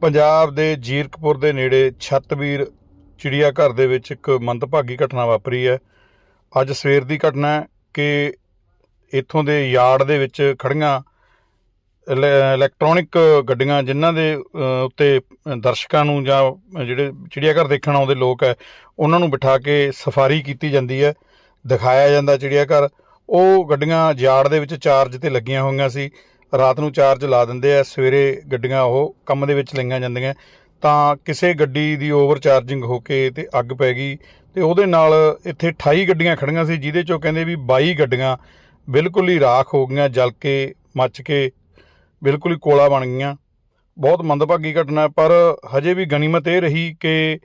ਪੰਜਾਬ ਦੇ ਜੀਰਕਪੁਰ ਦੇ ਨੇੜੇ ਛੱਤਵੀਰ ਚਿੜੀਆ ਘਰ ਦੇ ਵਿੱਚ ਇੱਕ ਮੰਦਭਾਗੀ ਘਟਨਾ ਵਾਪਰੀ ਹੈ। ਅੱਜ ਸਵੇਰ ਦੀ ਘਟਨਾ ਹੈ ਕਿ ਇੱਥੋਂ ਦੇ ਯਾਰਡ ਦੇ ਵਿੱਚ ਖੜੀਆਂ ਇਲੈ- ਇਲੈਕਟ੍ਰੋਨਿਕ ਗੱਡੀਆਂ ਜਿਨ੍ਹਾਂ ਦੇ ਉੱਤੇ ਦਰਸ਼ਕਾਂ ਨੂੰ ਜਾਂ ਜਿਹੜੇ ਚਿੜੀਆ ਘਰ ਦੇਖਣ ਆਉਂਦੇ ਲੋਕ ਹੈ, ਉਹਨਾਂ ਨੂੰ ਬਿਠਾ ਕੇ ਸਫਾਰੀ ਕੀਤੀ ਜਾਂਦੀ ਹੈ, ਦਿਖਾਇਆ ਜਾਂਦਾ ਚਿੜੀਆ ਘਰ ਉਹ ਗੱਡੀਆਂ ਯਾਰਡ ਦੇ ਵਿੱਚ ਚਾਰਜ ਤੇ ਲੱਗੀਆਂ ਹੋਈਆਂ ਸੀ। ਰਾਤ ਨੂੰ ਚਾਰਜ ਲਾ ਦਿੰਦੇ ਆ, ਸਵੇਰੇ ਗੱਡੀਆਂ ਉਹ ਕੰਮ ਦੇ ਵਿੱਚ ਲਈਆਂ ਜਾਂਦੀਆਂ। ਤਾਂ ਕਿਸੇ ਗੱਡੀ ਦੀ ਓਵਰ ਚਾਰਜਿੰਗ ਹੋ ਕੇ ਤੇ ਅੱਗ ਪੈ ਗਈ ਤੇ ਉਹਦੇ ਨਾਲ ਇੱਥੇ 28 ਗੱਡੀਆਂ ਖੜੀਆਂ ਸੀ, ਜਿਹਦੇ ਚੋਂ ਕਹਿੰਦੇ ਵੀ 22 ਗੱਡੀਆਂ ਬਿਲਕੁਲ ਹੀ ਰਾਖ ਹੋ ਗਈਆਂ, ਜਲ ਕੇ, ਮੱਚ ਕੇ, ਬਿਲਕੁਲ ਹੀ ਕੋਲਾ ਬਣ ਗਈਆਂ। ਬਹੁਤ ਮੰਦਭਾਗੀ ਘਟਨਾ ਪਰ ਹਜੇ ਵੀ ਗਨੀਮਤ ਇਹ ਰਹੀ ਕਿ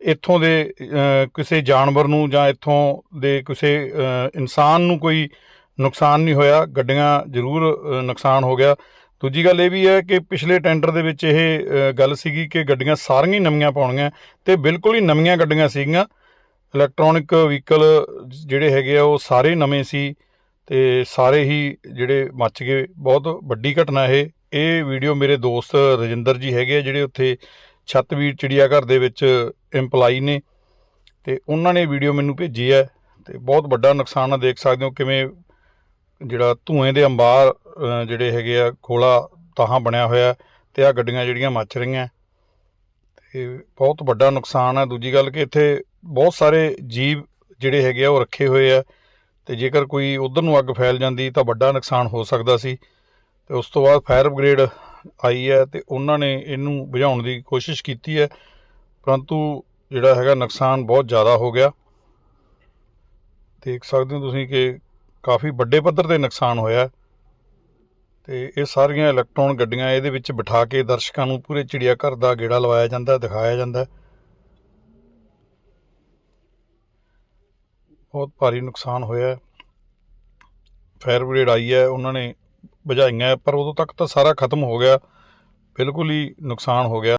ਇੱਥੋਂ ਦੇ ਕਿਸੇ ਜਾਨਵਰ ਨੂੰ ਜਾਂ ਇੱਥੋਂ ਦੇ ਕਿਸੇ ਇਨਸਾਨ ਨੂੰ ਕੋਈ ਨੁਕਸਾਨ ਨਹੀਂ ਹੋਇਆ, ਗੱਡੀਆਂ ਜ਼ਰੂਰ ਨੁਕਸਾਨ ਹੋ ਗਿਆ। ਦੂਜੀ ਗੱਲ ਇਹ ਵੀ ਹੈ ਕਿ ਪਿਛਲੇ ਟੈਂਡਰ ਦੇ ਵਿੱਚ ਇਹ ਗੱਲ ਸੀਗੀ ਕਿ ਗੱਡੀਆਂ ਸਾਰੀਆਂ ਹੀ ਨਵੀਆਂ ਪਾਉਣੀਆਂ ਤੇ ਬਿਲਕੁਲ ਹੀ ਨਵੀਆਂ ਗੱਡੀਆਂ ਸੀਗੀਆਂ। ਇਲੈਕਟ੍ਰੋਨਿਕ ਵਹੀਕਲ ਜਿਹੜੇ ਹੈਗੇ ਆ, ਉਹ ਸਾਰੇ ਨਵੇਂ ਸੀ ਤੇ ਸਾਰੇ ਹੀ ਜਿਹੜੇ ਮੱਚ ਗਏ। ਬਹੁਤ ਵੱਡੀ ਘਟਨਾ ਇਹ। ਇਹ ਵੀਡੀਓ ਮੇਰੇ ਦੋਸਤ ਰਜਿੰਦਰ ਜੀ ਹੈਗੇ ਆ, ਜਿਹੜੇ ਉੱਥੇ ਛੱਤਵੀਰ ਚਿੜੀਆ ਘਰ ਦੇ ਵਿੱਚ EMPLOYE ਨੇ ਤੇ ਉਹਨਾਂ ਨੇ ਵੀਡੀਓ ਮੈਨੂੰ ਭੇਜੀ ਹੈ ਤੇ ਬਹੁਤ ਵੱਡਾ ਨੁਕਸਾਨ ਆ, ਦੇਖ ਸਕਦੇ ਹੋ ਕਿਵੇਂ ਜਿਹੜਾ ਧੂਏ ਦੇ ਅੰਬਾਰ ਜਿਹੜੇ ਹੈਗੇ ਆ, ਖੋਲਾ ਤਾਹਾਂ ਬਣਿਆ ਹੋਇਆ ਤੇ ਆ ਗੱਡੀਆਂ ਜਿਹੜੀਆਂ ਮੱਚ ਰਹੀਆਂ ਤੇ ਬਹੁਤ ਵੱਡਾ ਨੁਕਸਾਨ ਹੈ। ਦੂਜੀ ਗੱਲ ਕਿ ਇੱਥੇ ਬਹੁਤ ਸਾਰੇ ਜੀਵ ਜਿਹੜੇ ਹੈਗੇ ਆ, ਉਹ ਰੱਖੇ ਹੋਏ ਆ ਤੇ ਜੇਕਰ ਕੋਈ ਉਧਰ ਨੂੰ ਅੱਗ ਫੈਲ ਜਾਂਦੀ ਤਾਂ ਵੱਡਾ ਨੁਕਸਾਨ ਹੋ ਸਕਦਾ ਸੀ। ਤੇ ਉਸ ਤੋਂ ਬਾਅਦ ਫਾਇਰ ਬ੍ਰਿਗੇਡ ਆਈ ਹੈ ਤੇ ਉਹਨਾਂ ਨੇ ਇਹਨੂੰ ਬੁਝਾਉਣ ਦੀ ਕੋਸ਼ਿਸ਼ ਕੀਤੀ ਹੈ, ਪਰੰਤੂ ਜਿਹੜਾ ਹੈਗਾ ਨੁਕਸਾਨ ਬਹੁਤ ਜ਼ਿਆਦਾ ਹੋ ਗਿਆ। ਦੇਖ ਸਕਦੇ ਹੋ ਤੁਸੀਂ ਕਿ ਕਾਫੀ ਵੱਡੇ ਪੱਧਰ ਤੇ ਨੁਕਸਾਨ ਹੋਇਆ ਤੇ ਇਹ ਸਾਰੀਆਂ ਇਲੈਕਟ੍ਰੋਨ ਗੱਡੀਆਂ ਇਹਦੇ ਵਿੱਚ ਬਿਠਾ ਕੇ ਦਰਸ਼ਕਾਂ ਨੂੰ ਪੂਰੇ ਚਿੜੀਆ ਘਰ ਦਾ ਗੇੜਾ ਲਵਾਇਆ ਜਾਂਦਾ ਦਿਖਾਇਆ ਜਾਂਦਾ ਬਹੁਤ ਭਾਰੀ ਨੁਕਸਾਨ ਹੋਇਆ ਹੈ। ਫਾਇਰ ਬ੍ਰਿਗੇਡ ਆਈ ਹੈ, ਉਹਨਾਂ ਨੇ ਬੁਝਾਈਆਂ ਪਰ ਉਦੋਂ ਤੱਕ ਤਾਂ ਸਾਰਾ ਖਤਮ ਹੋ ਗਿਆ। ਬਿਲਕੁਲ ਹੀ ਨੁਕਸਾਨ ਹੋ ਗਿਆ।